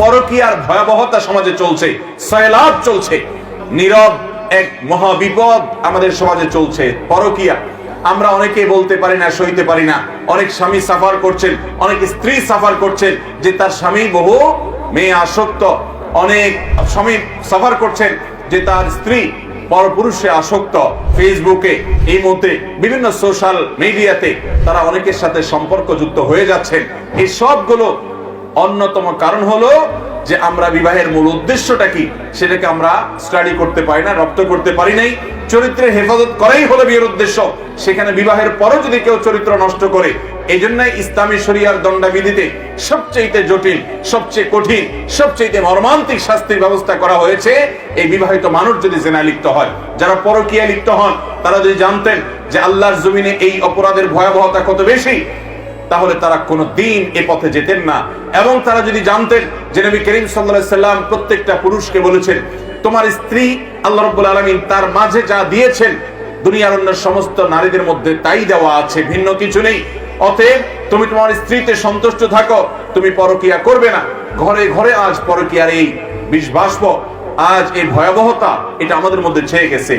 পরকীয়ার ভয়াবহতা সমাজে চলছে সয়লাভ চলছে। নীরব এক মহাবিপদ আমাদের সমাজে চলছে, পরকীয়া। আমরা অনেকে বলতে পারি না, সইতে পারি না। অনেক স্বামী সাফার করছেন, অনেক স্ত্রী সাফার করছেন যে তার স্বামী বহু মেয়ে আসক্ত। অনেক স্বামী সাফার করছেন যে তার স্ত্রী পরপুরুষে আসক্ত। ফেসবুকে, এই মুহূর্তে বিভিন্ন সোশ্যাল মিডিয়াতে তারা অনেকের সাথে সম্পর্ক যুক্ত হয়ে যাচ্ছেন। এই সবগুলো অন্যতম কারণ হলো যে আমরা বিবাহের মূল উদ্দেশ্যটা কি? সেটাকে আমরা স্টাডি করতে পারি না, রপ্ত করতে পারি নাই। চরিত্রের হেফাজত করাই হলো বিয়ের উদ্দেশ্য। সেখানে বিবাহের পরও যদি কেউ চরিত্র নষ্ট করে এই জন্যই ইসলামী শরিয়ার দণ্ডবিধিতে সবচেয়ে জটিল, সবচেয়ে কঠিন সবচেয়ে মর্মান্তিক শাস্তির ব্যবস্থা করা হয়েছে। এই বিবাহিত মানুষ যদি জেনা লিপ্ত হয়, যারা পরকীয়া লিপ্ত হন, তারা যদি জানতেন যে আল্লাহর জমিনে এই অপরাধের ভয়াবহতা কত বেশি তাহলে তারা কোনো দিন এ পথে যেতেন না। এবং তারা যদি জানতেন যে নবী করিম সাল্লাল্লাহু সাল্লাম প্রত্যেকটা পুরুষকে বলেছেন, তোমার স্ত্রী আল্লাহ রাব্বুল আলামিন তার মাঝে যা দিয়েছেন, দুনিয়ার অন্য সমস্ত নারীদের মধ্যে তাই দেওয়া আছে, ভিন্ন কিছু নেই। অতএব তুমি তোমার স্ত্রীতে সন্তুষ্ট থাকো, তুমি পরকিয়া করবে না। ঘরে ঘরে আজ পরকিয়ার এই বিষ বাষ্প আজ এই ভয়াবহতা, এটা আমাদের মধ্যে ছেয়ে গেছে।